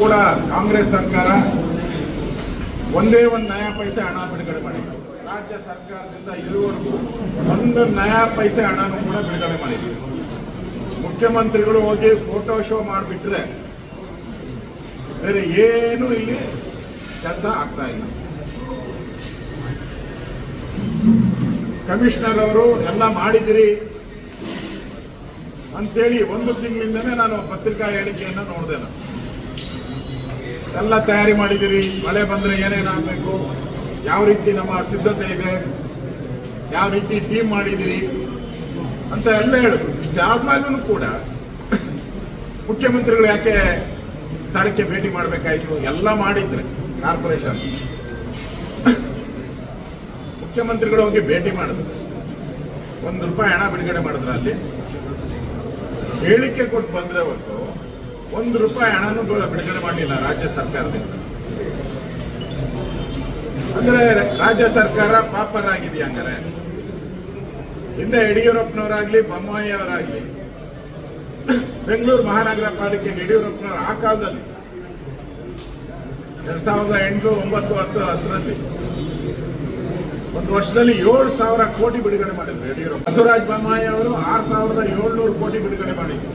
ಕೂಡ ಕಾಂಗ್ರೆಸ್ ಸರ್ಕಾರ ಒಂದೇ ಒಂದು ನಯಾ ಪೈಸೆ ಹಣ ಬಿಡುಗಡೆ ಮಾಡಿದೆ. ರಾಜ್ಯ ಸರ್ಕಾರದಿಂದ ಇದುವರೆಗೂ ಒಂದು ನಯಾ ಪೈಸೆ ಹಣನೂ ಕೂಡ ಬಿಡುಗಡೆ ಮಾಡಿದ್ರು ಮುಖ್ಯಮಂತ್ರಿಗಳು ಹೋಗಿ ಫೋಟೋ ಶೋ ಮಾಡಿಬಿಟ್ರೆ ಬೇರೆ ಏನು ಇಲ್ಲಿ ಕೆಲಸ ಆಗ್ತಾ ಇಲ್ಲ. ಕಮಿಷನರ್ ಅವರು, ಎಲ್ಲ ಮಾಡಿದಿರಿ ಅಂತೇಳಿ ಒಂದು ತಿಂಗಳಿಂದನೇ ನಾನು ಪತ್ರಿಕಾ ಹೇಳಿಕೆಯನ್ನು ನೋಡಿದೆ ನಾನು. ಎಲ್ಲ ತಯಾರಿ ಮಾಡಿದ್ದೀರಿ. ಮಳೆ ಬಂದರೆ ಏನೇನಾಗಬೇಕು ಯಾವ ರೀತಿ ನಮ್ಮ ಸಿದ್ಧತೆ ಇದೆ? ಯಾವ ರೀತಿ ಟೀಮ್ ಮಾಡಿದ್ದೀರಿ? ಅಂತ ಎಲ್ಲ ಹೇಳಿದ್ರು. ಇಷ್ಟಾದ್ಮೇಲೂ ಕೂಡ ಮುಖ್ಯಮಂತ್ರಿಗಳು ಯಾಕೆ ಸ್ಥಳಕ್ಕೆ ಭೇಟಿ ಮಾಡಬೇಕಾಯಿತು? ಎಲ್ಲ ಮಾಡಿದ್ರೆ ಕಾರ್ಪೊರೇಷನ್. ಮುಖ್ಯಮಂತ್ರಿಗಳು ಹೋಗಿ ಭೇಟಿ ಮಾಡಿದ್ರು. ಒಂದು ರೂಪಾಯಿ ಹಣ ಬಿಡುಗಡೆ ಮಾಡಿದ್ರು ಅಲ್ಲಿ. ಹೇಳಿಕೆ ಕೊಟ್ಟು ಬಂದ್ರೆ ಹೊತ್ತು ಒಂದು ರೂಪಾಯಿ ಹಣನೂ ಬಿಡುಗಡೆ ಮಾಡಲಿಲ್ಲ ರಾಜ್ಯ ಸರ್ಕಾರದಿಂದ. ಅಂದ್ರೆ ರಾಜ್ಯ ಸರ್ಕಾರ ಪಾಪರ್ ಆಗಿದೆಯಾ ಅಂದ್ರೆ? ಹಿಂದೆ ಯಡಿಯೂರಪ್ಪನವರಾಗ್ಲಿ ಬೊಮ್ಮಾಯಿ ಅವರಾಗ್ಲಿ ಬೆಂಗಳೂರು ಮಹಾನಗರ ಪಾಲಿಕೆಗೆ ಯಡಿಯೂರಪ್ಪನವರು ಆ ಕಾಲದಲ್ಲಿ. ಎರಡ್ ಸಾವಿರದ ಎಂಟು, ಒಂಬತ್ತು, ಹತ್ತು, ಹತ್ತರಲ್ಲಿ. ಒಂದು ವರ್ಷದಲ್ಲಿ ಏಳು ಸಾವಿರ ಕೋಟಿ ಬಿಡುಗಡೆ ಮಾಡಿದ್ರು ಯಡಿಯೂರಪ್ಪ. ಬಸವರಾಜ್ ಬೊಮ್ಮಾಯಿ ಅವರು ಆರು ಸಾವಿರದ ಏಳ್ನೂರು ಕೋಟಿ ಬಿಡುಗಡೆ ಮಾಡಿದ್ರು.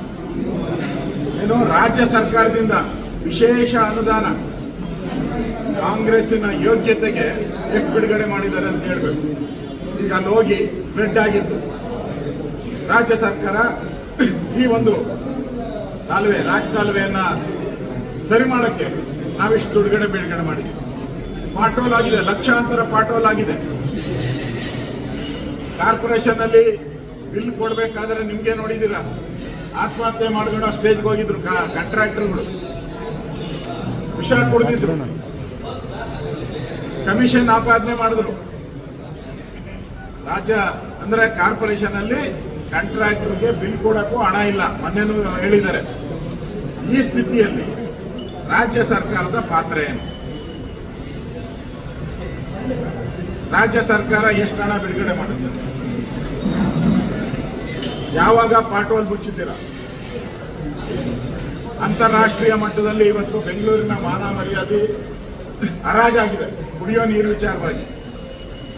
ಏನು ರಾಜ್ಯ ಸರ್ಕಾರದಿಂದ ವಿಶೇಷ ಅನುದಾನ ಕಾಂಗ್ರೆಸ್ಸಿನ ಯೋಗ್ಯತೆಗೆ ಎಷ್ಟು ಬಿಡುಗಡೆ ಮಾಡಿದ್ದಾರೆ ಅಂತ ಹೇಳ್ಬೇಕು. ಈಗ ಅಲ್ಲಿ ಹೋಗಿ ಬ್ರೆಡ್ ಆಗಿತ್ತು. ರಾಜ್ಯ ಸರ್ಕಾರ ಈ ಒಂದು ಕಾಲುವೆ ರಾಜ ಕಾಲುವೆಯನ್ನ ಸರಿ ಮಾಡೋಕ್ಕೆ ನಾವಿಷ್ಟು ಬಿಡುಗಡೆ ಬಿಡುಗಡೆ ಮಾಡಿದ್ದೀವಿ ಪಾಟೋಲ್ ಆಗಿದೆ, ಲಕ್ಷಾಂತರ ಪಾಟೋಲ್ ಆಗಿದೆ. ಕಾರ್ಪೊರೇಷನ್ ಅಲ್ಲಿ ಬಿಲ್ ಕೊಡ್ಬೇಕಾದ್ರೆ ನಿಮ್ಗೆ ನೋಡಿದೀರಾ ಆತ್ಮಹತ್ಯೆ ಮಾಡ್ಕೊಂಡು ಸ್ಟೇಜ್ಗೆ ಹೋಗಿದ್ರು ಕಂಟ್ರಾಕ್ಟರ್ಗಳು ವಿಷ ಕುಡಿದಿದ್ರು. ಕಮಿಷನ್ ಆಪಾದನೆ ಮಾಡಿದ್ರು. ರಾಜ್ಯ ಅಂದ್ರೆ ಕಾರ್ಪೊರೇಷನ್ ಅಲ್ಲಿ ಕಾಂಟ್ರಾಕ್ಟರ್ಗೆ ಬಿಲ್ ಕೊಡಕ್ಕೂ ಹಣ ಇಲ್ಲ. ಮೊನ್ನೆನೂ ಹೇಳಿದ್ದಾರೆ. ಈ ಸ್ಥಿತಿಯಲ್ಲಿ ರಾಜ್ಯ ಸರ್ಕಾರದ ಪಾತ್ರ ಏನು? ರಾಜ್ಯ ಸರ್ಕಾರ ಎಷ್ಟು ಹಣ ಬಿಡುಗಡೆ ಮಾಡಿದೆ ಯಾವಾಗ ಪಾಟೋಲ್ ಮುಚ್ಚಿದ್ದೀರ? ಅಂತಾರಾಷ್ಟ್ರೀಯ ಮಟ್ಟದಲ್ಲಿ ಇವತ್ತು ಬೆಂಗಳೂರಿನ ಮಾನ ಮರ್ಯಾದೆ ಹರಾಜಾಗಿದೆ. ಕುಡಿಯೋ ನೀರು ವಿಚಾರವಾಗಿ.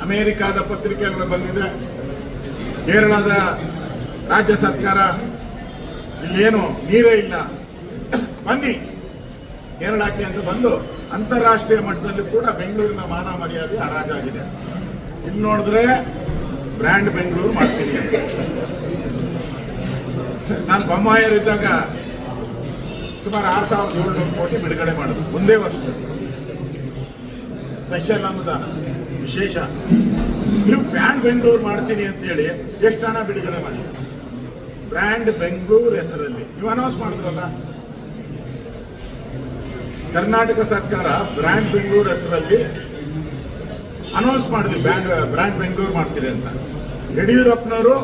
ಅಮೆರಿಕಾದ ಪತ್ರಿಕೆಗಳು ಬಂದಿದೆ. ಕೇರಳದ ರಾಜ್ಯ ಸರ್ಕಾರ ಇಲ್ಲೇನು, ನೀರೇ ಇಲ್ಲ. ಬನ್ನಿ. ಕೇರಳಕ್ಕೆ ಅಂತ ಬಂದು ಅಂತಾರಾಷ್ಟ್ರೀಯ ಮಟ್ಟದಲ್ಲಿ ಕೂಡ ಬೆಂಗಳೂರಿನ ಮಾನ ಮರ್ಯಾದೆ ಹರಾಜಾಗಿದೆ. ಇಲ್ಲಿ ನೋಡಿದ್ರೆ ಬ್ರ್ಯಾಂಡ್ ಬೆಂಗಳೂರು ಮಾಡ್ತೀನಿ ಅಂತ. ನಾನು ಬೊಮ್ಮಾಯರಿದ್ದಾಗ ಸುಮಾರು ಆರು ಸಾವಿರದ ಏಳ್ನೂರು ಕೋಟಿ ಬಿಡುಗಡೆ ಮಾಡಿದ್ರು, ಒಂದೇ ವರ್ಷದಲ್ಲಿ. ಸ್ಪೆಷಲ್ ಅನುದಾನ, ವಿಶೇಷ. ನೀವು ಬ್ರ್ಯಾಂಡ್ ಬೆಂಗಳೂರು ಮಾಡ್ತೀನಿ ಅಂತ ಹೇಳಿ ಎಷ್ಟು ಹಣ ಬಿಡುಗಡೆ ಮಾಡಿ ಬ್ರ್ಯಾಂಡ್ ಬೆಂಗಳೂರು ಹೆಸರಲ್ಲಿ. ನೀವು ಅನೌನ್ಸ್ ಮಾಡಿದ್ರಲ್ಲ? ಕರ್ನಾಟಕ ಸರ್ಕಾರ ಬ್ರ್ಯಾಂಡ್ ಬೆಂಗಳೂರು ಹೆಸರಲ್ಲಿ ಅನೌನ್ಸ್ ಮಾಡಿದ್ವಿ ಬ್ರ್ಯಾಂಡ್ ಬ್ರ್ಯಾಂಡ್ ಬೆಂಗಳೂರು ಮಾಡ್ತೀರಿ ಅಂತ. ಯಡಿಯೂರಪ್ಪನವರು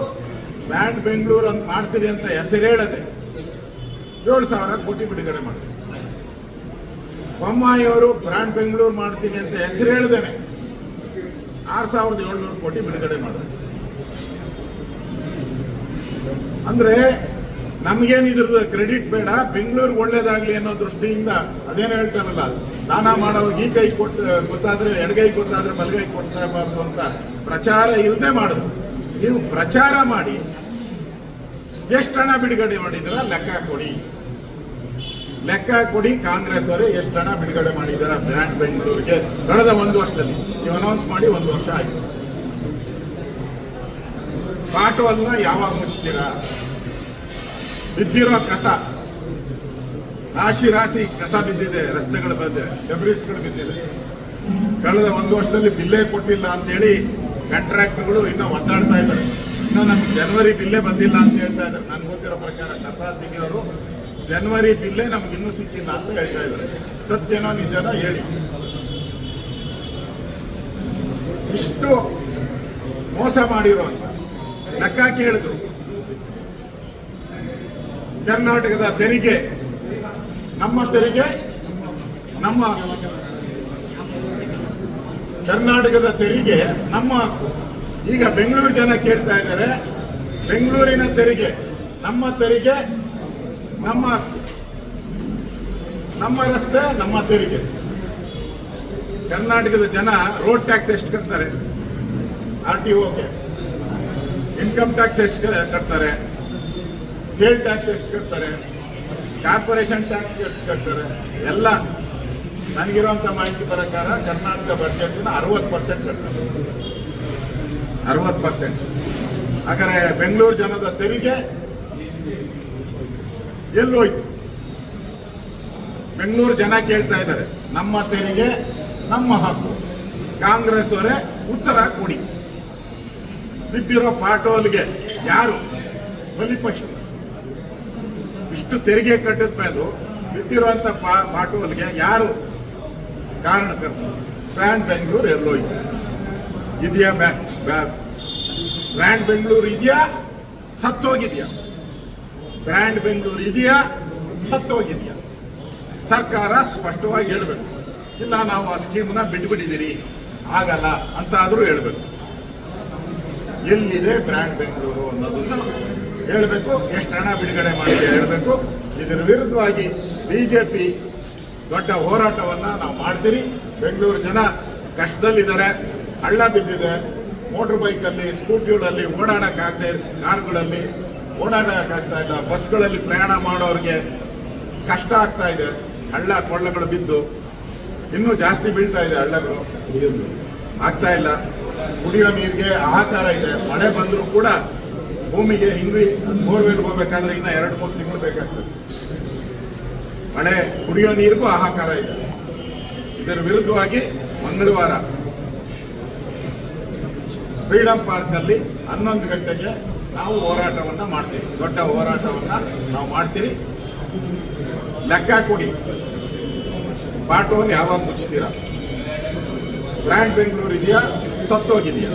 ಬ್ರ್ಯಾಂಡ್ ಬೆಂಗಳೂರು ಅಂತ ಮಾಡ್ತೀರಿ ಅಂತ ಹೆಸರು ಹೇಳದೆ ಏಳು ಸಾವಿರ ಕೋಟಿ ಬಿಡುಗಡೆ ಮಾಡಿದ್ರು ಬೊಮ್ಮಾಯಿ ಅವರು ಬ್ರ್ಯಾಂಡ್ ಬೆಂಗಳೂರು ಮಾಡ್ತೀನಿ ಅಂತ ಹೆಸರು ಹೇಳ್ದೇನೆ. ಆರು ಸಾವಿರದ ಏಳ್ನೂರು ಕೋಟಿ ಬಿಡುಗಡೆ ಮಾಡಿದ್ರು ಅಂದ್ರೆ ನಮ್ಗೇನ್ ಇದ್ರದ್ದು ಕ್ರೆಡಿಟ್ ಬೇಡ, ಬೆಂಗಳೂರು ಒಳ್ಳೇದಾಗ್ಲಿ ಅನ್ನೋ ದೃಷ್ಟಿಯಿಂದ ಅದೇನು ಹೇಳ್ತಾನಲ್ಲ, ದಾನ ಮಾಡೋ ಈ ಕೈ ಕೊಟ್ಟು, ಗೊತ್ತಾದ್ರೆ ಎಡಗೈ ಗೊತ್ತಾದ್ರೆ ಬಲಗೈ ಕೊಡ್ತಾಬಾರ್ದು ಅಂತ ಪ್ರಚಾರ ಇಲ್ಲದೆ ಮಾಡಿದ್ರು ನೀವು ಪ್ರಚಾರ ಮಾಡಿ. ಎಷ್ಟು ಹಣ ಬಿಡುಗಡೆ ಮಾಡಿದ್ರ ಲೆಕ್ಕ ಕೊಡಿ. ಲೆಕ್ಕ ಕೊಡಿ, ಕಾಂಗ್ರೆಸ್ ಅವರು ಎಷ್ಟು ಹಣ ಬಿಡುಗಡೆ ಮಾಡಿದಾರ ಬ್ರ್ಯಾಂಡ್ ಬೆಂಗಳೂರಿಗೆ? ಕಳೆದ ಒಂದು ವರ್ಷದಲ್ಲಿ. ನೀವು ಅನೌನ್ಸ್ ಮಾಡಿ ಒಂದು ವರ್ಷ ಆಯ್ತು. ಪಾಠವನ್ನ ಯಾವಾಗ ಮುಚ್ತೀರಾ? ಬಿದ್ದಿರೋ ಕಸ. ರಾಶಿ ರಾಶಿ ಕಸ ಬಿದ್ದಿದೆ, ರಸ್ತೆಗಳು ಬಂದಿದೆ ಡೆಬ್ರಿಸ್ಗಳು ಬಿದ್ದಿದೆ ಕಳೆದ ಒಂದು ವರ್ಷದಲ್ಲಿ ಬಿಲ್ಲೇ ಕೊಟ್ಟಿಲ್ಲ ಅಂತೇಳಿ ಕಾಂಟ್ರಾಕ್ಟರ್ಗಳು ಇನ್ನೂ ಒದ್ದಾಡ್ತಾ ಇದ್ದಾರೆ. ಇನ್ನು ನಮ್ಗೆ ಜನವರಿ ಬಿಲ್ಲೇ ಬಂದಿಲ್ಲ ಅಂತ ಹೇಳ್ತಾ ಇದ್ದಾರೆ. ನನ್ಗೆ ಗೊತ್ತಿರೋ ಪ್ರಕಾರ ಕಸ ತೆಗಿಯೋರು ಜನವರಿ ಬಿಲ್ಲೇ ನಮ್ಗೆ ಇನ್ನೂ ಸಿಕ್ಕಿಲ್ಲ ಅಂತ ಹೇಳ್ತಾ ಇದ್ದಾರೆ. ಸತ್ಯನೋ ನಿಜನೋ ಹೇಳಿ. ಇಷ್ಟು ಮೋಸ ಮಾಡಿರೋ ಅಂತ ಲೆಕ್ಕ ಕೇಳಿದ್ರು. ಕರ್ನಾಟಕದ ತೆರಿಗೆ, ನಮ್ಮ ತೆರಿಗೆ, ನಮ್ಮ ಕರ್ನಾಟಕದ ತೆರಿಗೆ ನಮ್ಮ ಹಕ್ಕು. ಈಗ ಬೆಂಗಳೂರು ಜನ ಕೇಳ್ತಾ ಇದ್ದಾರೆ, ಬೆಂಗಳೂರಿನ ತೆರಿಗೆ, ನಮ್ಮ ತೆರಿಗೆ ನಮ್ಮ ಹಕ್ಕು. ನಮ್ಮ ರಸ್ತೆ, ನಮ್ಮ ತೆರಿಗೆ. ಕರ್ನಾಟಕದ ಜನ ರೋಡ್ ಟ್ಯಾಕ್ಸ್ ಎಷ್ಟು ಕಟ್ತಾರೆ? R T O income tax ಎಷ್ಟು ಕಟ್ತಾರೆ? ಸೇಲ್ ಟ್ಯಾಕ್ಸ್ ಎಷ್ಟು ಕಟ್ತಾರೆ? ಕಾರ್ಪೊರೇಷನ್ ಟ್ಯಾಕ್ಸ್ ಎಷ್ಟು ಕಟ್ತಾರೆ? ಎಲ್ಲ. ನನಗಿರುವಂತ ಮಾಹಿತಿ ಪ್ರಕಾರ ಕರ್ನಾಟಕ ಬಡ್ಜೆಟ್ನ ಅರವತ್ತು ಪರ್ಸೆಂಟ್ ಕಟ್ತಾರೆ. ಅರವತ್ತು ಪರ್ಸೆಂಟ್ ಹಾಗಾದ್ರೆ ಬೆಂಗಳೂರು ಜನದ ತೆರಿಗೆ ಎಲ್ಲೋಯ್ತು ಬೆಂಗಳೂರು ಜನ ಕೇಳ್ತಾ ಇದ್ದಾರೆ, ನಮ್ಮ ತೆರಿಗೆ ನಮ್ಮ ಹಕ್ಕು. ಕಾಂಗ್ರೆಸ್ ಅವರೇ ಉತ್ತರ ಕೊಡಿ. ಬಿದ್ದಿರೋ ಪಾಟೋಲ್ಗೆ ಯಾರು? ಬಲಿಪಶು ಇಷ್ಟು ತೆರಿಗೆ ಕಟ್ಟಿದ ಮೇಲೂ ಬಿದ್ದಿರುವಂತ ಪಾಟೋಲ್ಗೆ ಯಾರು ಕಾರಣಕರ್ತರು ಬ್ರ್ಯಾಂಡ್ ಬೆಂಗಳೂರು ಎಲ್ಲೋಯ್ತು ಇದೆಯಾ ಬ್ರ್ಯಾಂಡ್ ಬೆಂಗಳೂರು ಇದೆಯಾ? ಸತ್ತೋಗಿದೆಯಾ? ಬ್ರ್ಯಾಂಡ್ ಬೆಂಗಳೂರು ಇದೆಯಾ? ಸತ್ತೋಗಿದೆಯಾ? ಸರ್ಕಾರ ಸ್ಪಷ್ಟವಾಗಿ ಹೇಳಬೇಕು. ಇಲ್ಲ, ನಾವು ಆ ಸ್ಕೀಮ್ನ ಬಿಟ್ಬಿಟ್ಟಿದ್ದೀರಿ ಆಗಲ್ಲ ಅಂತ ಹೇಳಬೇಕು. ಹೇಳ್ಬೇಕು ಎಲ್ಲಿದೆ ಬ್ರ್ಯಾಂಡ್ ಬೆಂಗಳೂರು ಅನ್ನೋದನ್ನ ಹೇಳಬೇಕು. ಎಷ್ಟು ಹಣ ಬಿಡುಗಡೆ ಮಾಡಿದೆ ಹೇಳಬೇಕು. ಇದರ ವಿರುದ್ಧವಾಗಿ ಬಿಜೆಪಿ ದೊಡ್ಡ ಹೋರಾಟವನ್ನು ನಾವು ಮಾಡ್ತೀರಿ. ಬೆಂಗಳೂರು ಜನ ಕಷ್ಟದಲ್ಲಿದ್ದಾರೆ, ಹಳ್ಳ ಬಿದ್ದಿದೆ. ಮೋಟರ್ ಬೈಕಲ್ಲಿ ಸ್ಕೂಟಿಗಳಲ್ಲಿ ಓಡಾಡೋಕ್ಕಾಗದೆ ಕಾರ್ಗಳಲ್ಲಿ ಓಡಾಡೋಕ್ಕಾಗ್ತಾ ಇಲ್ಲ. ಬಸ್ಗಳಲ್ಲಿ ಪ್ರಯಾಣ ಮಾಡೋರಿಗೆ ಕಷ್ಟ ಆಗ್ತಾ ಇದೆ. ಹಳ್ಳ ಕೊಳ್ಳಗಳು ಬಿದ್ದು ಇನ್ನೂ ಜಾಸ್ತಿ ಬೀಳ್ತಾ ಇದೆ ಹಳ್ಳಗಳು. ಆಗ್ತಾ ಇಲ್ಲ. ಕುಡಿಯೋ ನೀರಿಗೆ ಆಹಾಕಾರ ಇದೆ. ಮಳೆ ಬಂದರೂ ಕೂಡ ಭೂಮಿಗೆ ಹಿಂಗ್ರಿ, ಬೋರ್ವೆಲ್ ಹೋಗ್ಬೇಕಾದ್ರೆ ಇನ್ನ ಎರಡು ಮೂರು ತಿಂಗಳು ಬೇಕಾಗ್ತದೆ. ಮಳೆ ಕುಡಿಯೋ ನೀರಿಗೂ ಹಾಹಾಕಾರ ಇದೆ. ಇದರ ವಿರುದ್ಧವಾಗಿ ಮಂಗಳವಾರ ಫ್ರೀಡಂ ಪಾರ್ಕ್ ಅಲ್ಲಿ ಹನ್ನೊಂದು ಗಂಟೆಗೆ ನಾವು ಹೋರಾಟವನ್ನ ಮಾಡ್ತೀವಿ. ದೊಡ್ಡ ಹೋರಾಟವನ್ನ ನಾವು ಮಾಡ್ತೀವಿ ಲೆಕ್ಕ ಕೊಡಿ. ಪಾಠವನ್ನು ಯಾವಾಗ ಮುಚ್ತೀರಾ? ಬ್ರ್ಯಾಂಡ್ ಬೆಂಗಳೂರು ಇದೆಯಾ? ಸತ್ತೋಗಿದೆಯಾ?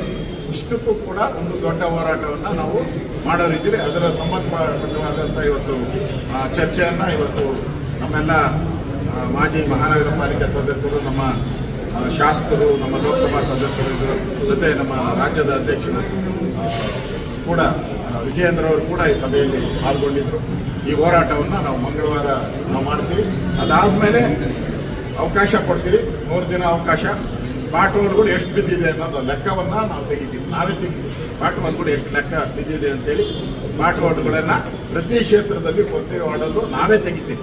ಇಷ್ಟಕ್ಕೂ ಕೂಡ ಒಂದು ದೊಡ್ಡ ಹೋರಾಟವನ್ನ ನಾವು ಮಾಡೋರಿದ್ದೀರಿ. ಅದರ ಸಂಬಂಧಪಟ್ಟವಾದಂಥ ಇವತ್ತು ಚರ್ಚೆಯನ್ನ ಇವತ್ತು ನಮ್ಮೆಲ್ಲ ಮಾಜಿ ಮಹಾನಗರ ಪಾಲಿಕೆ ಸದಸ್ಯರು, ನಮ್ಮ ಶಾಸಕರು, ನಮ್ಮ ಲೋಕಸಭಾ ಸದಸ್ಯರು ಜೊತೆ ನಮ್ಮ ರಾಜ್ಯದ ಅಧ್ಯಕ್ಷರು ಕೂಡ ವಿಜಯೇಂದ್ರ ಅವರು ಕೂಡ ಈ ಸಭೆಯಲ್ಲಿ ಪಾಲ್ಗೊಂಡಿದ್ದರು ಈ ಹೋರಾಟವನ್ನು ನಾವು ಮಂಗಳವಾರ ನಾವು ಮಾಡ್ತೀವಿ. ಅದಾದ್ಮೇಲೆ ಅವಕಾಶ ಕೊಡ್ತೀರಿ, ಮೂರು ದಿನ ಅವಕಾಶ. ಬಾಟೋಲ್ಗಳು ಎಷ್ಟು ಬಿದ್ದಿದೆ ಅನ್ನೋದು ಲೆಕ್ಕವನ್ನು ನಾವು ತೆಗಿತೀವಿ. ನಾವೇ ತೆಗಿತೀವಿ. ಬಾಟೋಲ್ಗಳು ಎಷ್ಟು ಲೆಕ್ಕ ಬಿದ್ದಿದೆ ಅಂತೇಳಿ ಬಾಟೋಲ್ಗಳನ್ನ ಪ್ರತಿ ಕ್ಷೇತ್ರದಲ್ಲಿ ಪ್ರತಿ ವಾರ್ಡಲ್ಲೂ ನಾವೇ ತೆಗಿತೀವಿ.